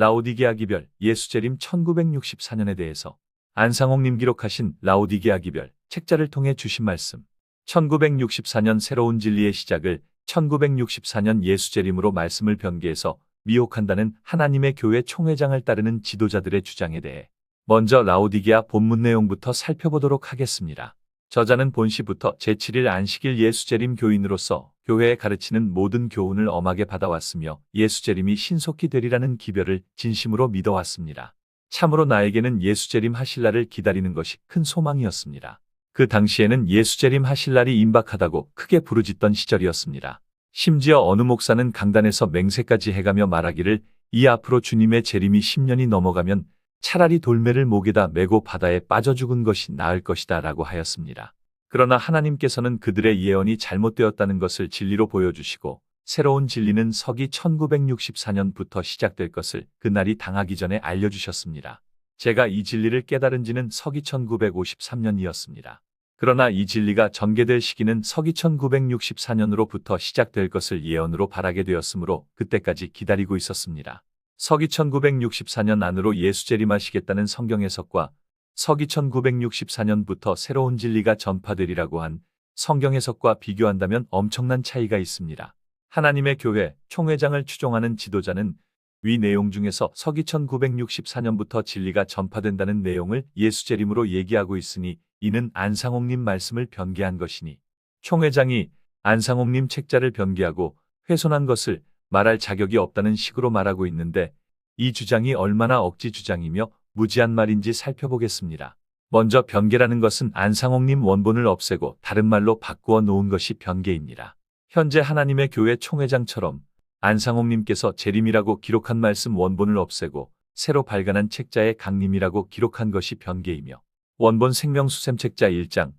라오디게아 기별 예수재림 1964년에 대해서 안상홍님 기록하신 라오디게아 기별 책자를 통해 주신 말씀 1964년 새로운 진리의 시작을 1964년 예수재림으로 말씀을 변개해서 미혹한다는 하나님의 교회 총회장을 따르는 지도자들의 주장에 대해 먼저 라오디게아 본문 내용부터 살펴보도록 하겠습니다. 저자는 본시부터 제7일 안식일 예수재림 교인으로서 교회에 가르치는 모든 교훈을 엄하게 받아왔으며 예수재림이 신속히 되리라는 기별을 진심으로 믿어왔습니다. 참으로 나에게는 예수재림 하실 날을 기다리는 것이 큰 소망이었습니다. 그 당시에는 예수재림 하실 날이 임박하다고 크게 부르짖던 시절이었습니다. 심지어 어느 목사는 강단에서 맹세까지 해가며 말하기를 이 앞으로 주님의 재림이 10년이 넘어가면 차라리 돌매를 목에다 메고 바다에 빠져 죽은 것이 나을 것이다 라고 하였습니다. 그러나 하나님께서는 그들의 예언이 잘못되었다는 것을 진리로 보여주시고 새로운 진리는 서기 1964년부터 시작될 것을 그날이 당하기 전에 알려주셨습니다. 제가 이 진리를 깨달은 지는 서기 1953년이었습니다. 그러나 이 진리가 전개될 시기는 서기 1964년으로부터 시작될 것을 예언으로 바라게 되었으므로 그때까지 기다리고 있었습니다. 서기 1964년 안으로 예수 재림하시겠다는 성경 해석과 서기 1964년부터 새로운 진리가 전파되리라고 한 성경 해석과 비교한다면 엄청난 차이가 있습니다. 하나님의 교회 총회장을 추종하는 지도자는 위 내용 중에서 서기 1964년부터 진리가 전파된다는 내용을 예수 재림으로 얘기하고 있으니 이는 안상홍님 말씀을 변개한 것이니 총회장이 안상홍님 책자를 변개하고 훼손한 것을 말할 자격이 없다는 식으로 말하고 있는데 이 주장이 얼마나 억지 주장이며 무지한 말인지 살펴보겠습니다. 먼저 변개라는 것은 안상홍님 원본을 없애고 다른 말로 바꾸어 놓은 것이 변개입니다. 현재 하나님의 교회 총회장처럼 안상홍님께서 재림이라고 기록한 말씀 원본을 없애고 새로 발간한 책자의 강림이라고 기록한 것이 변개이며 원본 생명수샘 책자 1장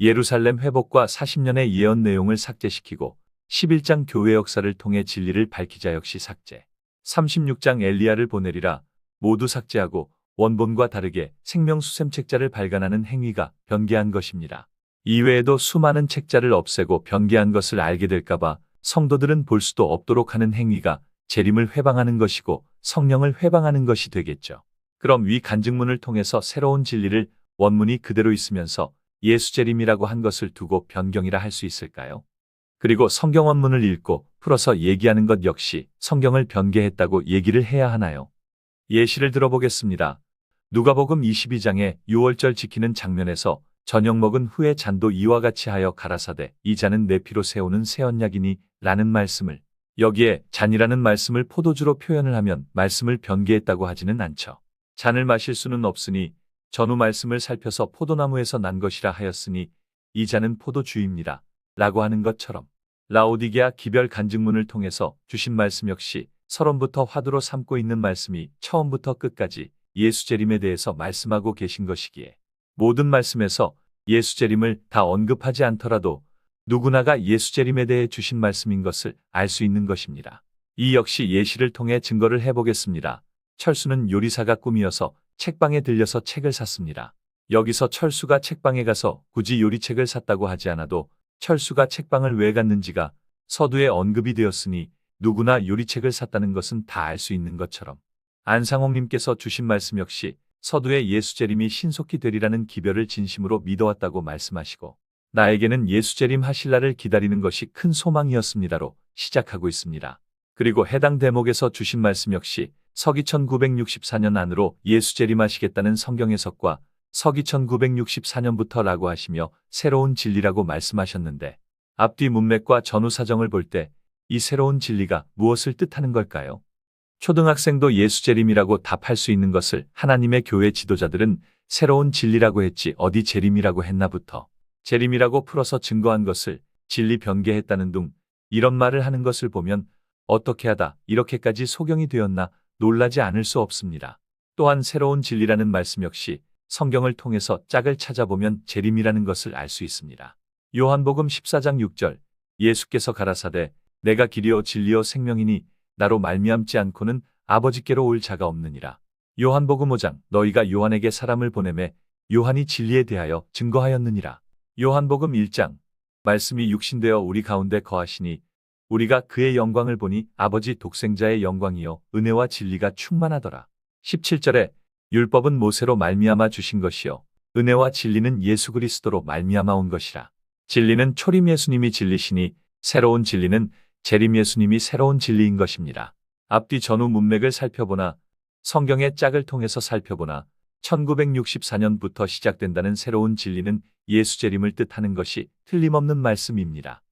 예루살렘 회복과 40년의 예언 내용을 삭제시키고 11장 교회 역사를 통해 진리를 밝히자 역시 삭제. 36장 엘리야를 보내리라 모두 삭제하고 원본과 다르게 생명수샘 책자를 발간하는 행위가 변개한 것입니다. 이외에도 수많은 책자를 없애고 변개한 것을 알게 될까봐 성도들은 볼 수도 없도록 하는 행위가 재림을 회방하는 것이고 성령을 회방하는 것이 되겠죠. 그럼 위 간증문을 통해서 새로운 진리를 원문이 그대로 있으면서 예수 재림이라고 한 것을 두고 변경이라 할 수 있을까요? 그리고 성경 원문을 읽고 풀어서 얘기하는 것 역시 성경을 변개했다고 얘기를 해야 하나요? 예시를 들어보겠습니다. 누가복음 22장에 6월절 지키는 장면에서 저녁 먹은 후에 잔도 이와 같이 하여 가라사대 이 잔은 내 피로 세우는 새 언약이니 라는 말씀을 여기에 잔이라는 말씀을 포도주로 표현을 하면 말씀을 변개했다고 하지는 않죠. 잔을 마실 수는 없으니 전후 말씀을 살펴서 포도나무에서 난 것이라 하였으니 이 잔은 포도주입니다. 라고 하는 것처럼 라오디게아 기별 간증문을 통해서 주신 말씀 역시 서론부터 화두로 삼고 있는 말씀이 처음부터 끝까지 예수 재림에 대해서 말씀하고 계신 것이기에 모든 말씀에서 예수 재림을 다 언급하지 않더라도 누구나가 예수 재림에 대해 주신 말씀인 것을 알 수 있는 것입니다. 이 역시 예시를 통해 증거를 해보겠습니다. 철수는 요리사가 꿈이어서 책방에 들려서 책을 샀습니다. 여기서 철수가 책방에 가서 굳이 요리책을 샀다고 하지 않아도 철수가 책방을 왜 갔는지가 서두에 언급이 되었으니 누구나 요리책을 샀다는 것은 다 알 수 있는 것처럼 안상홍님께서 주신 말씀 역시 서두에 예수 재림이 신속히 되리라는 기별을 진심으로 믿어왔다고 말씀하시고 나에게는 예수 재림 하실 날을 기다리는 것이 큰 소망이었습니다로 시작하고 있습니다. 그리고 해당 대목에서 주신 말씀 역시 서기 1964년 안으로 예수 재림하시겠다는 성경 해석과 서기 1964년부터 라고 하시며 새로운 진리라고 말씀하셨는데 앞뒤 문맥과 전후 사정을 볼 때 이 새로운 진리가 무엇을 뜻하는 걸까요? 초등학생도 예수 재림이라고 답할 수 있는 것을 하나님의 교회 지도자들은 새로운 진리라고 했지 어디 재림이라고 했나부터 재림이라고 풀어서 증거한 것을 진리 변개했다는 둥 이런 말을 하는 것을 보면 어떻게 하다 이렇게까지 소경이 되었나 놀라지 않을 수 없습니다. 또한 새로운 진리라는 말씀 역시 성경을 통해서 짝을 찾아보면 재림이라는 것을 알 수 있습니다. 요한복음 14장 6절 예수께서 가라사대 내가 길이요 진리요 생명이니 나로 말미암지 않고는 아버지께로 올 자가 없느니라. 요한복음 5장 너희가 요한에게 사람을 보내매 요한이 진리에 대하여 증거하였느니라. 요한복음 1장 말씀이 육신되어 우리 가운데 거하시니 우리가 그의 영광을 보니 아버지 독생자의 영광이요 은혜와 진리가 충만하더라. 17절에 율법은 모세로 말미암아 주신 것이요 은혜와 진리는 예수 그리스도로 말미암아 온 것이라. 진리는 초림 예수님이 진리시니 새로운 진리는 재림 예수님이 새로운 진리인 것입니다. 앞뒤 전후 문맥을 살펴보나 성경의 짝을 통해서 살펴보나 1964년부터 시작된다는 새로운 진리는 예수 재림을 뜻하는 것이 틀림없는 말씀입니다.